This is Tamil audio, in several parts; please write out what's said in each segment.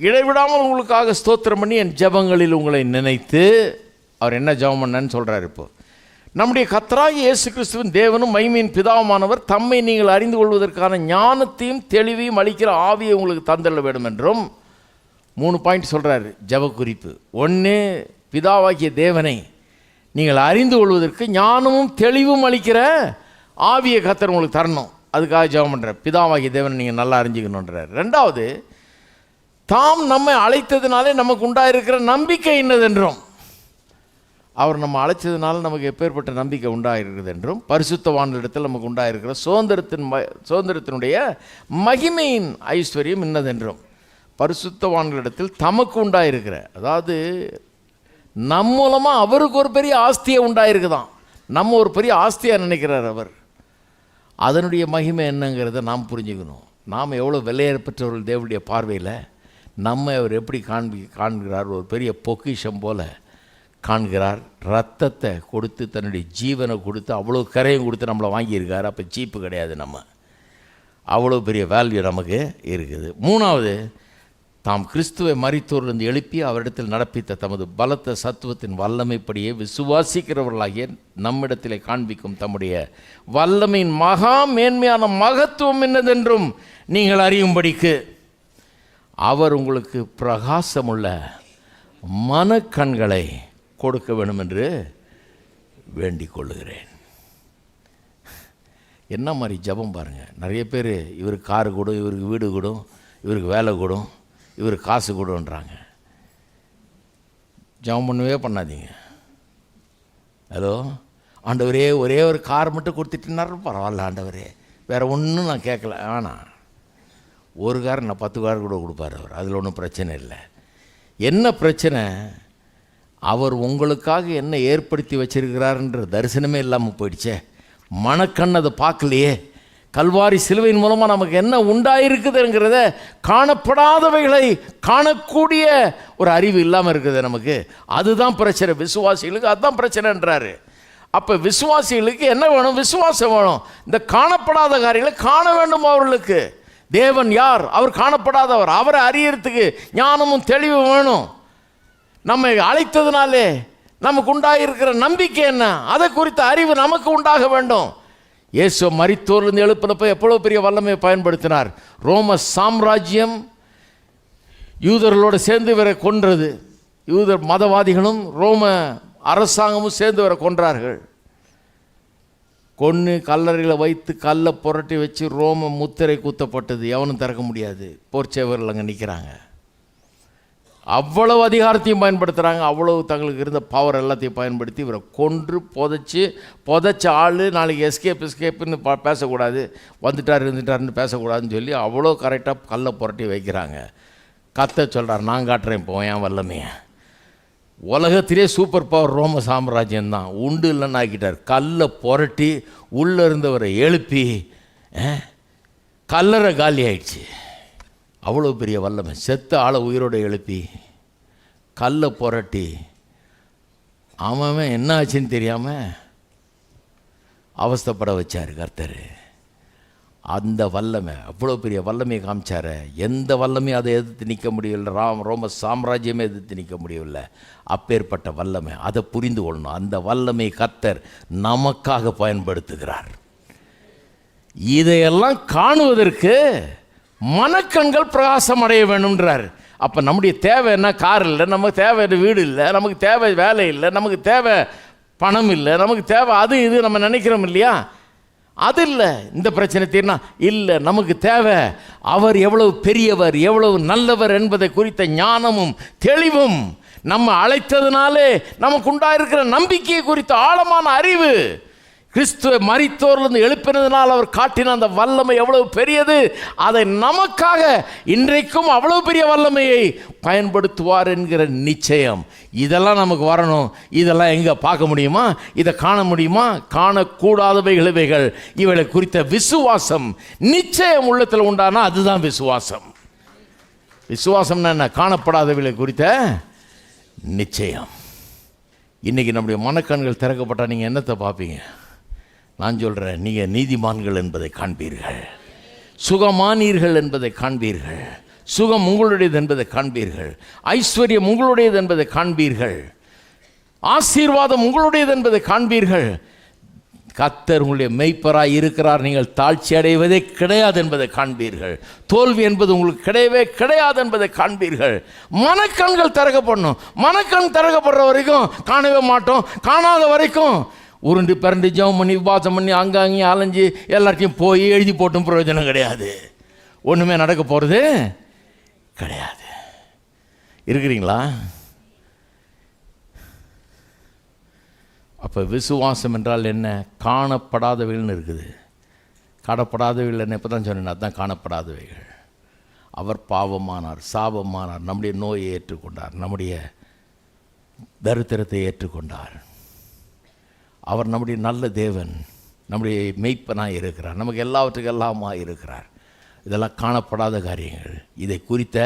இடைவிடாமல் உங்களுக்காக ஸ்தோத்திரம் பண்ணி என் ஜெபங்களில் உங்களை நினைத்து அவர் என்ன ஜெபம் பண்ணன்னு சொல்கிறார் இப்போ. நம்முடைய கத்தராகி இயேசு கிறிஸ்துவின் தேவனும் மைமையின் பிதாவுமானவர் தம்மை நீங்கள் அறிந்து கொள்வதற்கான ஞானத்தையும் தெளிவையும் அளிக்கிற ஆவியை உங்களுக்கு தந்துள்ள வேண்டும் என்றும் மூணு பாயிண்ட் சொல்கிறாரு ஜெப குறிப்பு ஒன்று பிதாவாகிய தேவனை நீங்கள் அறிந்து கொள்வதற்கு ஞானமும் தெளிவும் அளிக்கிற ஆவியை கத்தர் உங்களுக்கு தரணும். அதுக்காக ஜெபம் பண்ணுற பிதாவாகிய தேவனை நீங்கள் நல்லா அறிஞ்சிக்கணுன்றார் ரெண்டாவது தாம் நம்மை அழைத்ததினாலே நமக்கு உண்டாயிருக்கிற நம்பிக்கை என்னதென்றும் அவர் நம்ம அழைச்சதுனால நமக்கு எப்பேற்பட்ட நம்பிக்கை உண்டாயிருக்கிறது என்றும் பரிசுத்தவான்களிடத்தில் நமக்கு உண்டாயிருக்கிற சுதந்திரத்தின் ம சுதந்திரத்தினுடைய மகிமையின் ஐஸ்வர்யம் இன்னதென்றும். பரிசுத்தவான்களிடத்தில் தமக்கு உண்டாயிருக்கிற அதாவது நம் மூலமாக அவருக்கு ஒரு பெரிய ஆஸ்தியை உண்டாயிருக்குதாம் நம்ம ஒரு பெரிய ஆஸ்தியாக நினைக்கிறார் அவர். அதனுடைய மகிமை என்னங்கிறத நாம் புரிஞ்சுக்கணும். நாம் எவ்வளோ விலையேற்பற்றவர்கள் தேவனுடைய பார்வையில்? நம்மை அவர் எப்படி காண்பி காண்கிறார்? ஒரு பெரிய பொக்கிஷம் போல காண்கிறார். ரத்தத்தை கொடுத்து தன்னுடைய ஜீவனை கொடுத்து அவ்வளோ கரையும் கொடுத்து நம்மளை வாங்கியிருக்கார். அப்போ சீப்பு கிடையாது நம்ம. அவ்வளோ பெரிய வேல்யூ நமக்கு இருக்குது. மூணாவது தாம் கிறிஸ்துவை மறித்தோரிலிருந்து எழுப்பி அவரிடத்தில் நடப்பித்த தமது பலத்த சத்துவத்தின் வல்லமைப்படியே விசுவாசிக்கிறவர்களாகிய நம்மிடத்திலே காண்பிக்கும் தம்முடைய வல்லமையின் மகா மேன்மையான மகத்துவம் என்னதென்றும் நீங்கள் அறியும்படிக்கு அவர் உங்களுக்கு பிரகாசமுள்ள மனக்கண்களை கொடுக்க வேண்டும் என்று வேண்டிக் கொள்ளுகிறேன். என்ன மாதிரி ஜெபம் பாருங்கள் நிறைய பேர் இவருக்கு காரு கொடும் இவருக்கு வீடு கொடும் இவருக்கு வேலை கொடும் இவருக்கு காசு கொடுன்றாங்க. ஜெபம் பண்ணவே பண்ணாதீங்க. ஹலோ? ஆண்டவரே ஒரே ஒரு கார் மட்டும் கொடுத்துட்டுனாரு பரவாயில்ல ஆண்டவரே. வேறு ஒன்றும் நான் கேட்கல. வேணாம். ஒரு கார் நான் பத்து கார் கூட கொடுப்பார் அவர். அதில் ஒன்றும் பிரச்சனை இல்லை. என்ன பிரச்சனை? அவர் உங்களுக்காக என்ன ஏற்படுத்தி வச்சிருக்கிறாருன்ற தரிசனமே இல்லாமல் போயிடுச்சே. மனக்கண் அதை பார்க்கலையே. கல்வாரி சிலுவையின் மூலமாக நமக்கு என்ன உண்டாயிருக்குதுங்கிறத காணப்படாதவைகளை காணக்கூடிய ஒரு அறிவு இல்லாமல் இருக்குது நமக்கு. அதுதான் பிரச்சனை. விசுவாசிகளுக்கு அதுதான் பிரச்சனைன்றாரு. அப்போ விசுவாசிகளுக்கு என்ன வேணும்? விசுவாசம் வேணும். இந்த காணப்படாத காரியங்களை காண வேண்டும் அவர்களுக்கு. தேவன் யார்? அவர் காணப்படாதவர். அவரை அறியறதுக்கு ஞானமும் தெளிவும் வேணும். நம்மை அழைத்ததுனாலே நமக்கு உண்டாகிருக்கிற நம்பிக்கை என்ன? அதை குறித்த அறிவு நமக்கு உண்டாக வேண்டும். இயேசு மரித்தோர்லேருந்து எழுப்பினப்போ எவ்வளோ பெரிய வல்லமையை பயன்படுத்தினார். ரோம சாம்ராஜ்யம் யூதர்களோடு சேர்ந்து இவரை கொன்றது. யூதர் மதவாதிகளும் ரோம அரசாங்கமும் சேர்ந்து வர கொன்றார்கள். கொன்று கல்லறையில் வைத்து கல்லை புரட்டி வச்சு ரோம முத்திரை குத்தப்பட்டது. எவனும் திறக்க முடியாது. போர்ச்சேவர்கள் அங்கே நிற்கிறாங்க அவ்வளவு அதிகாரத்தையும் பயன்படுத்துகிறாங்க அவ்வளவு தங்களுக்கு இருந்த பவர் எல்லாத்தையும் பயன்படுத்தி இவரை கொன்று புதைச்சி புதைச்ச ஆள் நாளைக்கு எஸ்கேப் எஸ்கேப்புன்னு ப பேசக்கூடாது. வந்துட்டார் இருந்துட்டாருன்னு பேசக்கூடாதுன்னு சொல்லி அவ்வளோ கரெக்டாக கல்லை புரட்டி வைக்கிறாங்க. கத்த சொல்கிறார் நான் காட்டுறேன் இப்போ என் வல்லமையை. உலகத்திலே சூப்பர் பவர் ரோம சாம்ராஜ்யம் தான் உண்டு இல்லைன்னு ஆக்கிட்டார். கல்லை புரட்டி உள்ளே இருந்தவரை எழுப்பி அஹ், கல்லறை காலி ஆயிடுச்சு. அவ்வளோ பெரிய வல்லமை. செத்த ஆளை உயிரோடு எழுப்பி கல்லை புரட்டி அவன் அவன் என்ன ஆச்சுன்னு தெரியாமல் அவஸ்தைப்பட வச்சார் கர்த்தர். அந்த வல்லமை அவ்வளோ பெரிய வல்லமையை காமிச்சார. எந்த வல்லமையும் அதை எதிர்த்து நிற்க முடியவில்லை. ராம் ரோம சாம்ராஜ்யமே எதிர்த்து நிற்க முடியவில்லை. அப்பேற்பட்ட வல்லமை அதை புரிந்து கொள்ளணும். அந்த வல்லமை கத்தர் நமக்காக பயன்படுத்துகிறார். இதையெல்லாம் காணுவதற்கு மனக்கண்கள் பிரகாசம் அடைய வேணும்ன்றார் அப்போ நம்முடைய தேவை என்ன? கார் இல்லை. நமக்கு தேவை வீடு இல்லை. நமக்கு தேவை வேலை இல்லை. நமக்கு தேவை பணம் இல்லை. நமக்கு தேவை அது இது நம்ம நினைக்கிறோம் இல்லையா? அது இல்லை இந்த பிரச்சனை தீர்னா இல்லை நமக்கு தேவை. அவர் எவ்வளவு பெரியவர் எவ்வளவு நல்லவர் என்பதை குறித்த ஞானமும் தெளிவும் நம்ம அழைத்ததுனாலே நமக்கு உண்டாயிருக்கிற நம்பிக்கையை குறித்த ஆழமான அறிவு கிறிஸ்துவை மறித்தோர்லேருந்து எழுப்பினதுனால் அவர் காட்டின அந்த வல்லமை எவ்வளவு பெரியது? அதை நமக்காக இன்றைக்கும் அவ்வளவு பெரிய வல்லமையை பயன்படுத்துவார் என்கிற நிச்சயம். இதெல்லாம் நமக்கு வரணும். இதெல்லாம் எங்கே பார்க்க முடியுமா? இதை காண முடியுமா? காணக்கூடாதவைகள் இவைகள் இவைகளை குறித்த விசுவாசம் நிச்சயம் உள்ளத்தில் உண்டானா அதுதான் விசுவாசம். விசுவாசம்னா என்ன? காணப்படாதவைகளை குறித்த நிச்சயம். இன்றைக்கி நம்முடைய மனக்கண்கள் திறக்கப்பட்டால் நீங்கள் என்னத்தை பார்ப்பீங்க? நான் சொல்கிறேன் நீங்கள் நீதிமான்கள் என்பதை காண்பீர்கள். சுகமானீர்கள் என்பதை காண்பீர்கள். சுகம் உங்களுடையது என்பதை காண்பீர்கள். ஐஸ்வர்யம் உங்களுடையது என்பதை காண்பீர்கள். ஆசீர்வாதம் உங்களுடையது என்பதை காண்பீர்கள். கத்தர் உங்களுடைய மெய்ப்பராய் இருக்கிறார் நீங்கள் தாழ்ச்சி அடைவதே கிடையாது என்பதை காண்பீர்கள். தோல்வி என்பது உங்களுக்கு கிடையவே கிடையாது என்பதை காண்பீர்கள். மனக்கண்கள் திறக்கப்படணும் மனக்கண் திறக்கப்படுற வரைக்கும் காணவே மாட்டோம். காணாத வரைக்கும் உருண்டு பிறண்டு ஜெபம் பண்ணி உபாசம் பண்ணி அங்கங்கே அலைஞ்சு எல்லாத்தையும் போய் எழுதி போட்டும் பிரயோஜனம் கிடையாது. ஒன்றுமே நடக்க போகிறது கிடையாது. இருக்கிறீங்களா? அப்போ விசுவாசம் என்றால் என்ன? காணப்படாதவைகள்னு இருக்குது. காணப்படாதவைகள் என்ன? இப்போ தான் சொன்னேன் அதுதான் காணப்படாதவைகள். அவர் பாவமானார் சாபமானார் நம்முடைய நோயை ஏற்றுக்கொண்டார் நம்முடைய தரித்திரத்தை ஏற்றுக்கொண்டார். அவர் நம்முடைய நல்ல தேவன் நம்முடைய மெய்ப்பனாக இருக்கிறார் நமக்கு எல்லாவற்றுக்கும் எல்லாமாக இருக்கிறார். இதெல்லாம் காணப்படாத காரியங்கள். இதை குறித்த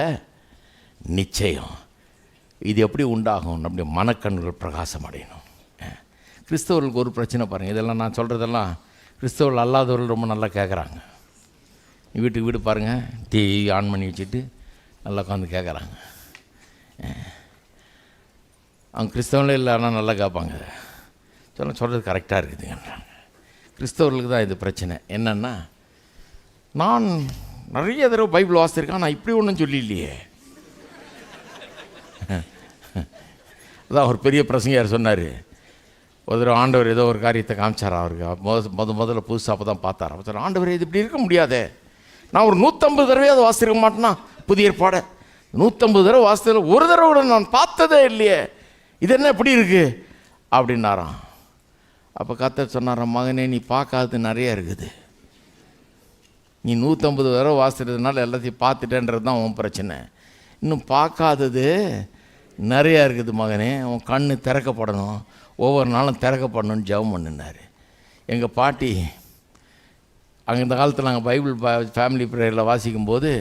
நிச்சயம். இது எப்படி உண்டாகும்? நம்முடைய மனக்கண்கள் பிரகாசம் அடையணும். கிறிஸ்தவர்களுக்கு ஒரு பிரச்சனை பாருங்கள் இதெல்லாம் நான் சொல்கிறதெல்லாம் கிறிஸ்தவர்கள் அல்லாதவர்கள் ரொம்ப நல்லா கேட்குறாங்க வீட்டுக்கு வீடு பாருங்கள் டிவி ஆன் பண்ணி வச்சுட்டு நல்லா உட்காந்து கேட்குறாங்க அவங்க கிறிஸ்தவங்களே இல்லை ஆனால் நல்லா கேட்பாங்க சொல்ல சொல்கிறது கரெக்டாக இருக்குதுங்கன்றாங்க கிறிஸ்தவர்களுக்கு தான் இது பிரச்சனை. என்னென்னா நான் நிறைய தடவை பைபிள் வாசிச்சிருக்கேன் நான் இப்படி ஒன்றும் சொல்லியில்லையே அதான் ஒரு பெரிய பிரசங்கியார் சொன்னார். ஒரு தடவை ஆண்டவர் ஏதோ ஒரு காரியத்தை காமிச்சார் அவருக்கு. முத முத முதல்ல புதுசாக அப்போ தான் பார்த்தார். அப்போ சொன்னார், ஆண்டவர் இது இப்படி இருக்க முடியாதே. நான் ஒரு நூற்றம்பது தடவையாவது வாசிச்சிருக்க மாட்டேன்னா புதிய ஏற்பாடை. நூற்றம்பது தடவை வாசித்ததில் ஒரு தடவை கூட நான் பார்த்ததே இல்லையே. இது என்ன இப்படி இருக்குது அப்படின்னாராம். அப்போ கத்தர் சொன்னாராம் மகனே நீ பார்க்காதது நிறையா இருக்குது. நீ நூற்றம்பது தடவை வாசிக்கிறதுனால எல்லாத்தையும் பார்த்துட்டேன்றது தான் உன் பிரச்சனை. இன்னும் பார்க்காதது நிறையா இருக்குது மகனே. உன் கண் திறக்கப்படணும். ஒவ்வொரு நாளும் திறக்கப்படணும்னு ஜெபம் பண்ணினார். எங்கள் பாட்டி அங்கே இந்த காலத்தில் நாங்கள் பைபிள் ஃபேமிலி ப்ரேயரில் வாசிக்கும்போது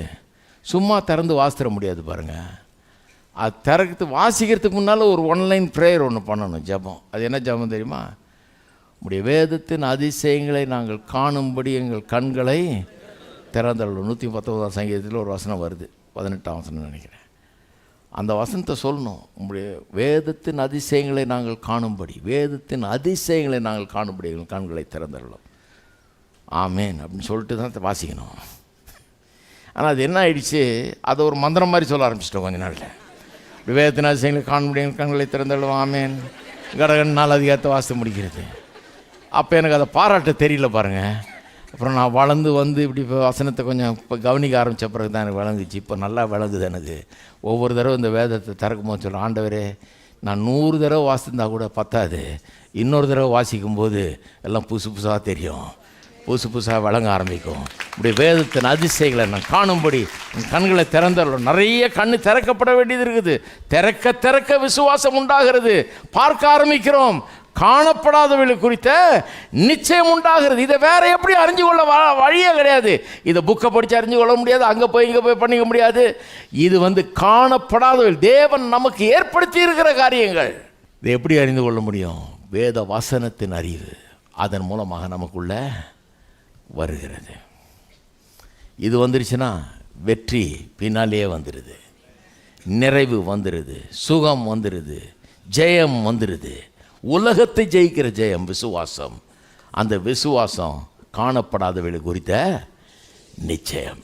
சும்மா திறந்து வாசித்திட முடியாது பாருங்கள் அது திறக்கிறது வாசிக்கிறதுக்கு முன்னால் ஒரு ஒன்லைன் ப்ரேயர் ஒன்று பண்ணணும் ஜெபம். அது என்ன ஜெபம் தெரியுமா? உடைய வேதத்தின் அதிசயங்களை நாங்கள் காணும்படி எங்கள் கண்களை திறந்தள்ளணும் நூற்றி பத்தொன்பதாம் சங்கீதத்தில் ஒரு வசனம் வருது. பதினெட்டாம் வசனம் நினைக்கிறேன். அந்த வசனத்தை சொல்லணும். உங்களுடைய வேதத்தின் அதிசயங்களை நாங்கள் காணும்படி வேதத்தின் அதிசயங்களை நாங்கள் காணும்படி எங்கள் கண்களை திறந்தள்ளணும் ஆமேன் அப்படின்னு சொல்லிட்டு தான் வாசிக்கணும். ஆனால் அது என்ன ஆயிடுச்சு? அதை ஒரு மந்திரம் மாதிரி சொல்ல ஆரம்பிச்சிட்டோம் கொஞ்ச நாளில். வேதத்தின் அதிசயங்களை காணும்படி எங்கள் கண்களை திறந்தள்ளணும் ஆமேன். கடகன் நாள் அதிகாரத்தை வாசித்து முடிக்கிறது. அப்போ எனக்கு அதை பாராட்ட தெரியல பாருங்கள் அப்புறம் நான் வளர்ந்து வந்து இப்படி இப்போ வசனத்தை கொஞ்சம் இப்போ கவனிக்க ஆரம்பித்த பிறகு தான் எனக்கு விளங்குச்சு இப்போ நல்லா விளங்குது எனக்கு. ஒவ்வொரு தடவை இந்த வேதத்தை திறக்கும் போது சொல்ல ஆண்டவரே நான் நூறு தடவை வாசித்திருந்தால் கூட பத்தாது. இன்னொரு தடவை வாசிக்கும்போது எல்லாம் புதுசு புதுசாக தெரியும். புதுசு புதுசாக விளங்க ஆரம்பிக்கும். இப்படி வேதத்தின் அதிசயங்களை நான் காணும்படி கண்களை திறந்தரலாம் நிறைய கண் திறக்கப்பட வேண்டியது இருக்குது. திறக்க திறக்க விசுவாசம் உண்டாகிறது. பார்க்க ஆரம்பிக்கிறோம். காணப்படாதவர்கள் குறித்த நிச்சயம் உண்டாகிறது. இதை வேற எப்படி அறிஞ்சு கொள்ள வ- வழியே கிடையாது. இதை புக்கை படித்து அறிஞ்சு கொள்ள முடியாது. அங்கே போய் இங்கே போய் பண்ணிக்க முடியாது. இது வந்து காணப்படாதவர்கள் தேவன் நமக்கு ஏற்படுத்தி இருக்கிற காரியங்கள். இதை எப்படி அறிந்து கொள்ள முடியும்? வேத வசனத்தின் அறிவு. அதன் மூலமாக நமக்குள்ள வருகிறது. இது வந்துருச்சுன்னா வெற்றி பின்னாலேயே வந்துடுது நிறைவு வந்துடுது சுகம் வந்துடுது ஜெயம் வந்துடுது உலகத்தை ஜெயிக்கிற ஜெயம் விசுவாசம். அந்த விசுவாசம் காணப்படாதவர்கள் குறித்த நிச்சயம்.